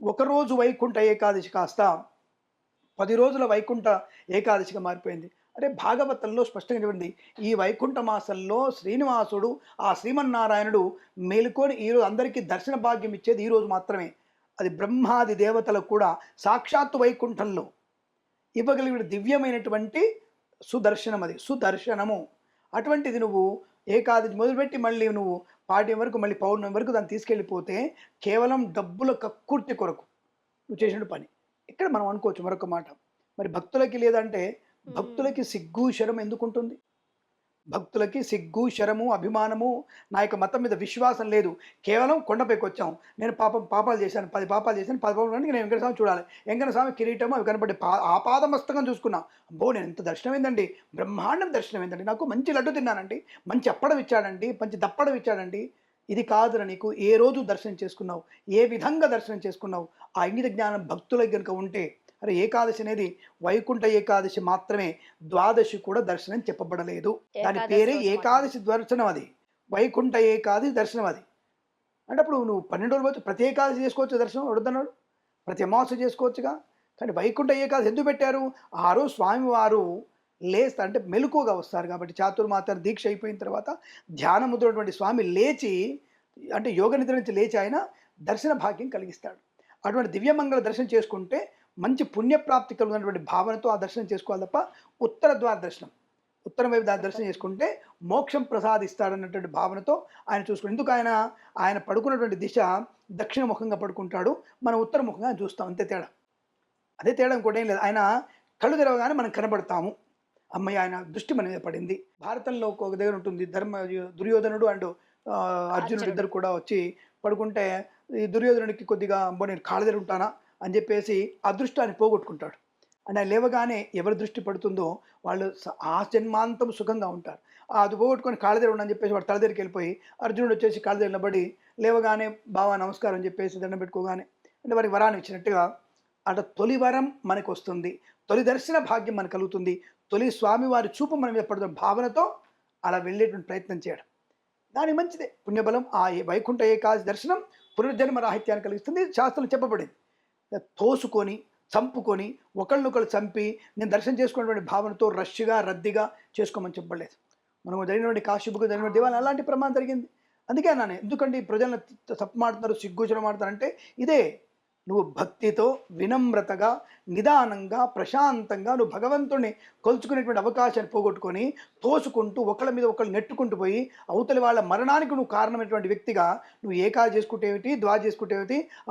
ఒకరోజు వైకుంఠ ఏకాదశి కాస్త పది రోజుల వైకుంఠ ఏకాదశిగా మారిపోయింది. అంటే భాగవతంలో స్పష్టంగా చెప్పింది ఈ వైకుంఠ మాసంలో శ్రీనివాసుడు ఆ శ్రీమన్నారాయణుడు మేలుకొని ఈరోజు అందరికీ దర్శన భాగ్యం ఇచ్చేది ఈరోజు మాత్రమే. అది బ్రహ్మాది దేవతలకు కూడా సాక్షాత్తు వైకుంఠంలో ఇవ్వగలిగిన దివ్యమైనటువంటి సుదర్శనం అది సుదర్శనము. అటువంటిది నువ్వు ఏకాదశి మొదలుపెట్టి మళ్ళీ నువ్వు పాడ్యం వరకు మళ్ళీ పౌర్ణమి వరకు దాన్ని తీసుకెళ్ళిపోతే కేవలం డబ్బుల కక్కుర్తి కొరకు నువ్వు చేసిన పని. ఇక్కడ మనం అనుకోవచ్చు మరొక మాట. మరి భక్తులకి లేదంటే భక్తులకి సిగ్గు శరం ఎందుకు ఉంటుంది భక్తులకి సిగ్గు శరము అభిమానము నా యొక్క మతం మీద విశ్వాసం లేదు. కేవలం కొండపైకి వచ్చాం. నేను పాపం పాపాలు చేశాను. పది పాపాలు చేశాను. పది పాపాలు నేను వెంకట స్వామి చూడాలి. వెంకట స్వామి కిరీటం అవి కనపడి పా ఆపాదమస్తకం చూసుకున్నా. అబ్బో నేను ఎంత దర్శనం ఏందండి బ్రహ్మాండం దర్శనం ఏందండి నాకు మంచి లడ్డు తిన్నానండి. మంచి అప్పడం ఇచ్చాడండి. మంచి దప్పడం ఇచ్చాడండి. ఇది కాదురా నీకు. ఏ రోజు దర్శనం చేసుకున్నావు? ఏ విధంగా దర్శనం చేసుకున్నావు? ఆ ఇంగిత జ్ఞానం భక్తులకి కనుక ఉంటే అరే ఏకాదశి అనేది వైకుంఠ ఏకాదశి మాత్రమే ద్వాదశి కూడా దర్శనం చెప్పబడలేదు. దాని పేరే ఏకాదశి దర్శనం అది. వైకుంఠ ఏకాదశి దర్శనం అది. అంటే అప్పుడు నువ్వు పన్నెండు రోజులు వచ్చి ప్రతి ఏకాదశి చేసుకోవచ్చు దర్శనం వద్దన్నాడు ప్రతి అమావాస్య చేసుకోవచ్చుగా. కానీ వైకుంఠ ఏకాదశి ఎందుకు పెట్టారు? ఆ రోజు స్వామివారు లేస్తా అంటే మెలకుగా వస్తారు కాబట్టి చాతుర్మాత దీక్ష అయిపోయిన తర్వాత ధ్యానముద్రటువంటి స్వామి లేచి అంటే యోగ నిద్ర నుంచి లేచి ఆయన దర్శన భాగ్యం కలిగిస్తాడు. అటువంటి దివ్యమంగళ దర్శనం చేసుకుంటే మంచి పుణ్యప్రాప్తి కలుగునటువంటి భావనతో ఆ దర్శనం చేసుకోవాలి తప్ప ఉత్తర ద్వార దర్శనం ఉత్తరం వైపు దాని దర్శనం చేసుకుంటే మోక్షం ప్రసాదిస్తాడన్నటువంటి భావనతో ఆయన చూసుకుంటాడు. ఎందుకు ఆయన ఆయన పడుకున్నటువంటి దిశ దక్షిణ ముఖంగా పడుకుంటాడు మనం ఉత్తర ముఖంగా చూస్తాం అంతే తేడా. అదే తేడా ఇంకోటి ఏం లేదు ఆయన కళ్ళు తెరవగానే మనం కనబడతాము. అమ్మాయి ఆయన దృష్టి మన మీద పడింది. భారతంలో ఒక దగ్గర ఉంటుంది ధర్మ దుర్యోధనుడు అండ్ అర్జునుడు. ఇద్దరు కూడా వచ్చి పడుకుంటే ఈ దుర్యోధనుడికి కొద్దిగా అమ్మో నేను కాళ్ళ ఉంటానా? అని చెప్పేసి అదృష్టాన్ని పోగొట్టుకుంటాడు. అంటే ఆయన లేవగానే ఎవరి దృష్టి పడుతుందో వాళ్ళు ఆ జన్మాంతం సుఖంగా ఉంటారు. అది పోగొట్టుకొని కాళ్ళ ఉండని చెప్పేసి వాడు తల దగ్గరికి వెళ్ళిపోయి అర్జునుడు వచ్చేసి కాళ్ళ దగ్గర నిలబడి లేవగానే బావా నమస్కారం అని చెప్పేసి దండం పెట్టుకోగానే అంటే వారికి వరాన్ని ఇచ్చినట్టుగా అట తొలి వరం మనకు వస్తుంది. తొలి దర్శన భాగ్యం మనకు కలుగుతుంది. తొలి స్వామివారి చూపు మన మీద పడుతున్న భావనతో అలా వెళ్ళేటువంటి ప్రయత్నం చేయడం. దాని మంచిదే. పుణ్యబలం ఆ ఏ- వైకుంఠ ఏకాదశి దర్శనం పునర్జన్మ రాహిత్యాన్ని కలిగిస్తుంది. శాస్త్రం చెప్పబడింది. తోసుకొని చంపుకొని ఒకళ్ళనొకళ్ళు చంపి నేను దర్శనం చేసుకున్నటువంటి భావనతో రష్గా రద్దీగా చేసుకోమని చెప్పలేదు. మనం జరిగినటువంటి కాశీబుకు జరిగిన దేవాలయం అలాంటి ప్రమాదం జరిగింది. అందుకే అన్నాను ఎందుకంటే ప్రజలను తప్పు మాడుతున్నారు సిగ్గుచడం అంటే ఇదే నువ్వు భక్తితో వినమ్రతగా నిదానంగా ప్రశాంతంగా నువ్వు భగవంతుడిని కొలుచుకునేటువంటి అవకాశాన్ని పోగొట్టుకొని తోసుకుంటూ ఒకళ్ళ మీద ఒకళ్ళు నెట్టుకుంటూ పోయి అవతలి వాళ్ళ మరణానికి నువ్వు కారణమైనటువంటి వ్యక్తిగా నువ్వు ఏకా చేసుకుంటేమిటి ద్వా చేసుకుంటేమిటి